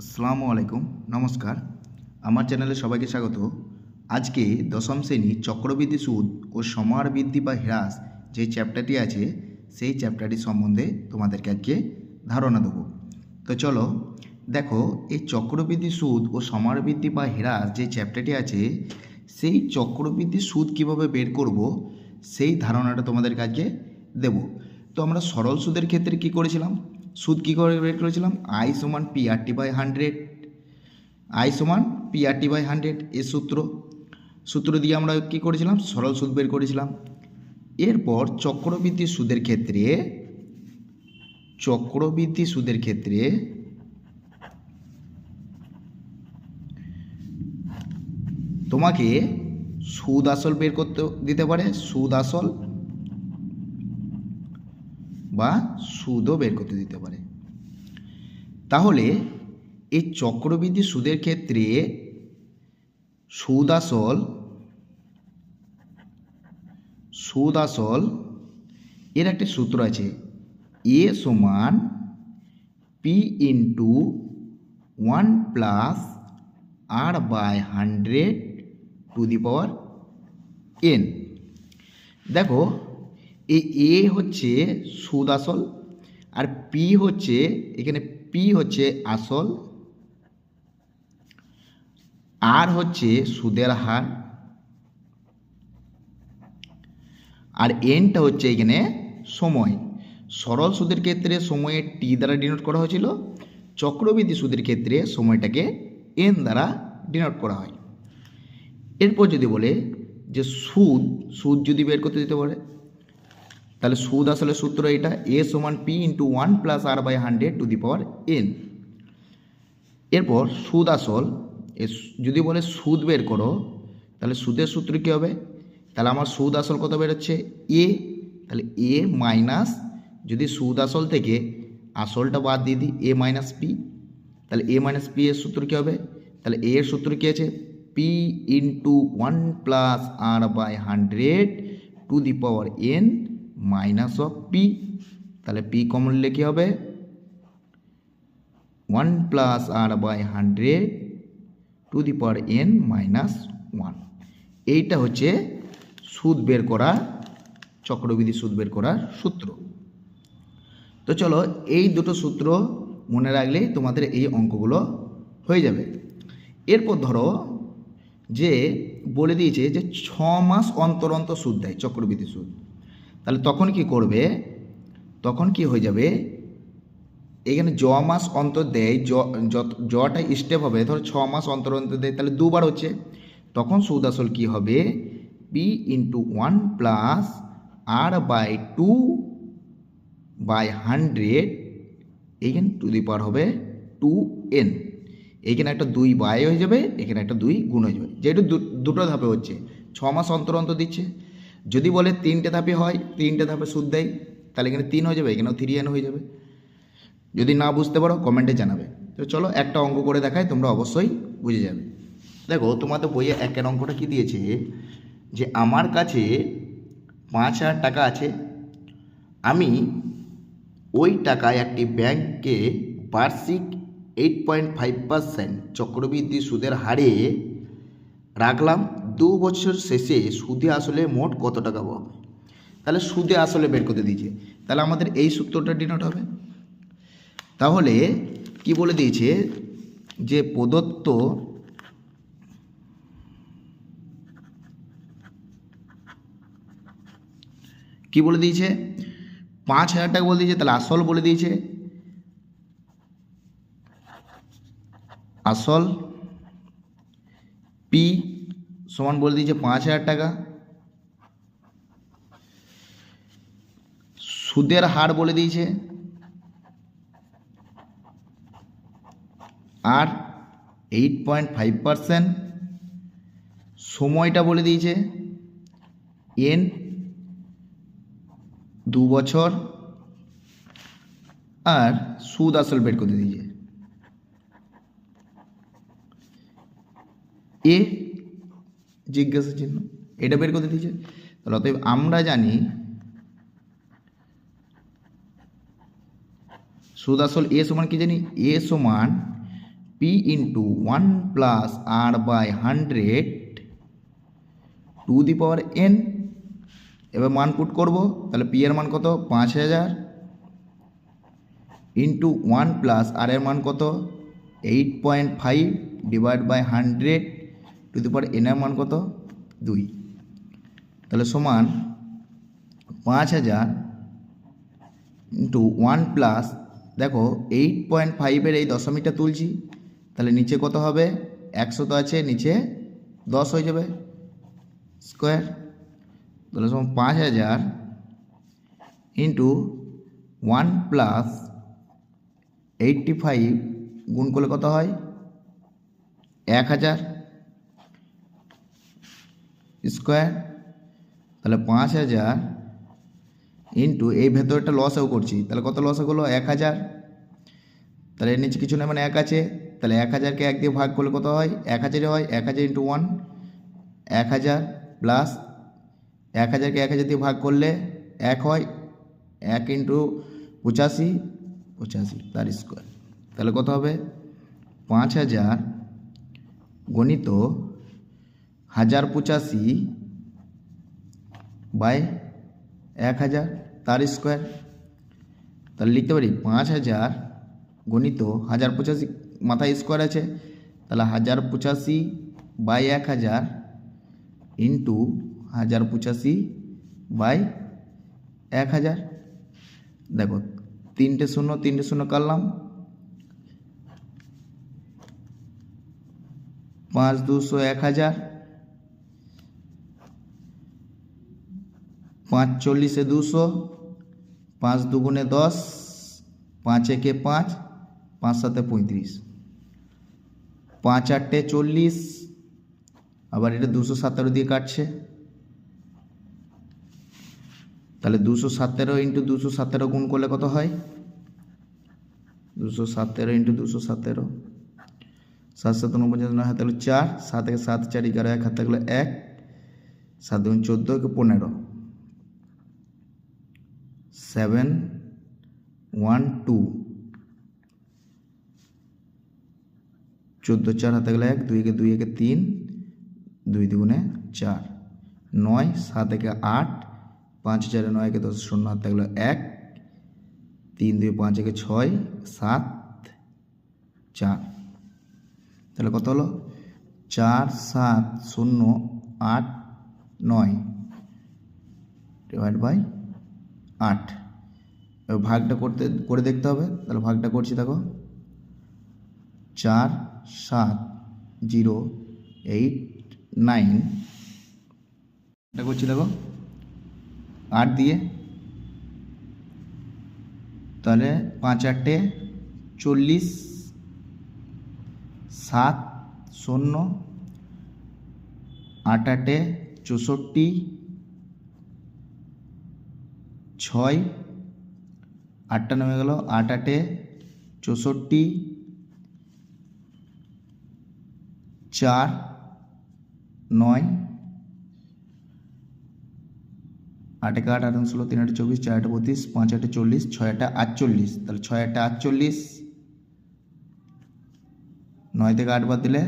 আসসালামু আলাইকুম, নমস্কার। আমার চ্যানেলে সবাইকে স্বাগত। আজকে দশম শ্রেণি চক্রবৃদ্ধি সুদ ও সমার বৃদ্ধি বা হ্রাস যে চ্যাপ্টারটি আছে, সেই চ্যাপ্টারটি সম্বন্ধে তোমাদেরকে আজকে ধারণা দেবো। তো চলো, দেখো, এই চক্রবৃদ্ধি সুদ ও সমার বৃদ্ধি বা হ্রাস যে চ্যাপ্টারটি আছে, সেই চক্রবৃদ্ধি সুদ কীভাবে বের করব, সেই ধারণাটা তোমাদের কাছে দেব। তো আমরা সরল সুদের ক্ষেত্রে কি করেছিলাম? সুদ কী করে বের করেছিলাম? আই সমান P R T by hundred I সমান P R T by hundred এর সূত্র। সূত্র দিয়ে আমরা কী করেছিলাম? সরল সুদ বের করেছিলাম। এরপর চক্রবৃদ্ধি সুদের ক্ষেত্রে, চক্রবৃদ্ধি সুদের ক্ষেত্রে তোমাকে সুদ আসল বের করতে দিতে পারে। সুদ আসল বা সুদও বের করতে দিতে পারে। তাহলে এই চক্রবৃদ্ধি সুদের ক্ষেত্রে সুদ আসল সুদ আসল এর একটি সূত্র আছে। এ সমান P into one plus R by hundred to the power N. দেখো এই এ হচ্ছে সুদ আসল আর পি হচ্ছে, এখানে পি হচ্ছে আসল, আর হচ্ছে সুদের হার, আর এনটা হচ্ছে এখানে সময়। সরল সুদের ক্ষেত্রে সময়ে টি দ্বারা ডিনোট করা হয়েছিল, চক্রবৃদ্ধি সুদের ক্ষেত্রে সময়টাকে এন দ্বারা ডিনোট করা হয়। এরপর যদি বলে যে সুদ সুদ যদি বের করতে দিতে পারে তাহলে সুদ আসলে সূত্র এটা এ সমান P into one plus R by hundred to the power N এরপর সুদ আসল যদি বলে সুদ বের করো, তাহলে সুদের সূত্র কী হবে? তাহলে আমার সুদ আসল কত বেরোচ্ছে? এ তাহলে এ মাইনাস যদি সুদ আসল থেকে আসলটা বাদ দিয়ে দিই এ মাইনাস পি তাহলে এ মাইনাস পি এর সূত্র কী হবে? তাহলে এ এর সূত্র কী আছে? P into one plus R by hundred to the power N minus of P তাহলে পি কমন নিলে কী হবে? One plus R by hundred to the power N minus one এইটা হচ্ছে সুদ বের করা, চক্রবৃদ্ধি সুদ বের করার সূত্র। তো চলো, এই দুটো সূত্র মনে রাখলেই তোমাদের এই অঙ্কগুলো হয়ে যাবে। এরপর ধরো যে বলে দিয়েছে যে ছ মাস অন্তর অন্তর সুদ দেয়, চক্রবৃদ্ধি সুদ। তখন কি করবে? তখন কি হয়ে যাবে? এখানে জ মাস অন্তর দেয় জটা স্টেপ হবে, ধরো ছ মাস অন্তর অন্তর দেয়, তাহলে দুবার হচ্ছে। তখন সুদ আসল কী হবে? P into one plus R by two by hundred এইখানে টু দি পার হবে টু এন এইখানে একটা দুই বাই হয়ে যাবে, এখানে একটা দুই গুণ হয়ে যাবে। যেহেতু দুটো ধাপে হচ্ছে। ছ মাস অন্তর অন্তর দিচ্ছে। যদি বলে তিনটে ধাপে হয়, তিনটে ধাপে সুদ দেয়, তাহলে এখানে তিন হয়ে যাবে, এখানেও থ্রি এন হয়ে যাবে। যদি না বুঝতে পারো কমেন্টে জানাবে। তো চলো একটা অঙ্ক করে দেখায় তোমরা অবশ্যই বুঝে যাবে। দেখো, তোমাদের বইয়ে একের অঙ্কটা কি দিয়েছে? যে আমার কাছে পাঁচ হাজার টাকা আছে, আমি ওই টাকায় একটি ব্যাংকে বার্ষিক এইট পয়েন্ট ফাইভ পার্সেন্ট চক্রবৃদ্ধি সুদের হারে রাখলাম দু বছর শেষে সুদে আসলে মোট কত টাকা পাবো তাহলে সুদে আসলে বের করতে দিয়েছে। তাহলে আমাদের এই সূত্রটা ডিনোট হবে। তাহলে কি বলে দিয়েছে? যে প্রদত্ত কি বলে দিয়েছে? পাঁচ হাজার টাকা বলে দিয়েছে, তাহলে আসল বলে দিয়েছে। আসল পি সমান বলে দিয়েছে পাঁচ হাজার টাকা। সুদের হার বলে দিয়েছে। আর এইট পয়েন্ট ফাইভ পারসেন্ট সময়টা বলে দিয়েছে। এন দু বছর। আর সুদ আসল বের করে দিয়েছে। এ জিজ্ঞাসা চিহ্ন। এটা বের করতে দিয়েছে। তাহলে অতএব আমরা জানি সুদ আসল এ সমান কি জানি? এ সমান P into one plus R by hundred to the power N এবার মান পুট করব। তাহলে পি এর মান কত? পাঁচ হাজার। ইন্টু ওয়ান প্লাস আর এর মান কত? Eight point five divide by hundred to the power N এর মান কত? দুই। তাহলে সমান পাঁচ হাজার ইন্টু ওয়ান প্লাস দেখো এইট পয়েন্ট ফাইভের এই দশমিকটা তুলছি, তাহলে নিচে কত হবে? একশো তো আছে, নিচে দশ হয়ে যাবে স্কোয়ার তাহলে সমান পাঁচ হাজার into one plus eighty five গুণ করলে কত হয়? এক হাজার। স্কোয়ার, তাহলে পাঁচ হাজার ইন্টু এই ভেতরটা লসও করছি। তাহলে কত লস হলো? এক হাজার। তাহলে এর নিচে কিছু না মানে এক আছে। তাহলে এক হাজারকে এক দিয়ে ভাগ করলে কত হয়? এক হাজারে হয়, এক হাজার ইন্টু ওয়ান। এক হাজার প্লাস এক হাজারকে এক হাজার দিয়ে ভাগ করলে এক হয়, এক ইন্টু পঁচাশি পঁচাশি তার স্কোয়ার। তাহলে কত হবে? পাঁচ হাজার গণিত হাজার পঁচাশি বাই এক হাজার তার স্কোয়ার। তাহলে লিখতে পারি পাঁচ হাজার গণিত হাজার পঁচাশি মাথায় স্কোয়ার আছে। তাহলে হাজার পঁচাশি বাই এক হাজার ইন্টু হাজার পঁচাশি বাই এক হাজার। দেখো, তিনটে শূন্য তিনটে শূন্য কাটলাম। পাঁচ দুশো এক হাজার পাঁচ চল্লিশে দুশো, পাঁচ দুগুণে দশ, পাঁচ একে পাঁচ পাঁচ সাতে পঁয়ত্রিশ। পাঁচ আটটে চল্লিশ, আবার এটা দুশো সতেরো দিয়ে কাটছে। তাহলে দুশো সতেরো ইন্টু দুশো সতেরো গুণ করলে কত হয়? দুশো সতেরো ইন্টু দুশো সতেরো। সাত সাত উনপঞ্চাশ নয় হাতে গেলো চার, সাত থেকে সাত, চার এগারো, এক হাতে গেলো এক, সাত দুগুণ চোদ্দ পনেরো। সেভেন ওয়ান টু চোদ্দ, চার হাতে গেলে এক, দুই একে দুই একে তিন, দুই দুগুণে চার। নয়, সাত একে আট, পাঁচ চারে নয় একে দশ, শূন্য হাতে গেলো এক, তিন দুই পাঁচ একে ছয়, সাত, চার। তাহলে কত হলো? চার, সাত, শূন্য, আট, নয়। ডিভাইড বাই আট। ভাগটা করতে, করে দেখতে হবে। তাহলে ভাগটা করছি দেখো। চার, সাত, জিরো, এইট, নাইন। এটা করছি দেখো। আট দিয়ে। তাহলে পাঁচ আটটে চল্লিশ, সাত শূন্য, আট আটে চৌষট্টি ছয়, আটটা নেমে গেল, আট আটে, চৌষট্টি, চার, নয়, আট একে আট আট ষোলো, তিন আটে চব্বিশ, চার আটে বত্রিশ, পাঁচ আটে চল্লিশ, ছয় আটে আটচল্লিশ। তাহলে ছয় আটে আটচল্লিশ নয় থেকে আট বাদ দিলে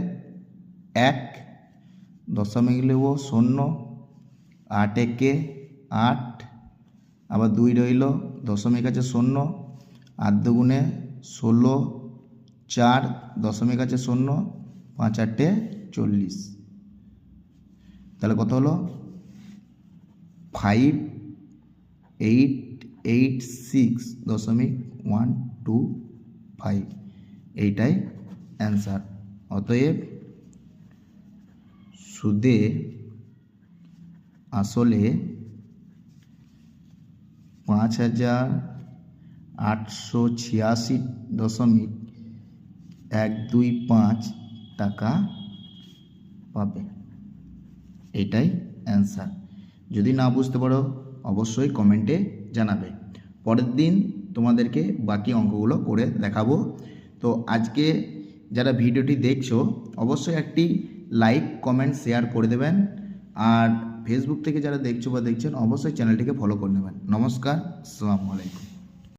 এক, দশমিক নেব শূন্য, আট একে আট আবার দুই রইল, দশমিক আছে শূন্য, আট দুগুণে ষোলো, চার দশমিক আছে শূন্য, পাঁচ আটে চল্লিশ। তাহলে কত হলো? ফাইভ এইট এইট সিক্স দশমিক ওয়ান টু ফাইভ এইটাই অ্যান্সার অতএব সুদে আসলে পাঁচ হাজার আটশো ছিয়াশি দশমিক এক দুই পাঁচ টাকা পাবে। এটাই অ্যান্সার যদি না বুঝতে পারো, অবশ্যই কমেন্টে জানাবে। পরের দিন তোমাদেরকে বাকি অঙ্কগুলো করে দেখাবো। তো আজকে যারা ভিডিওটি দেখছ, অবশ্যই একটি লাইক কমেন্ট শেয়ার করে দেবেন। আর ফেসবুক থেকে যারা দেখছ বা দেখছেন অবশ্যই চ্যানেলটিকে ফলো করে নেবেন। নমস্কার আসসালামু আলাইকুম।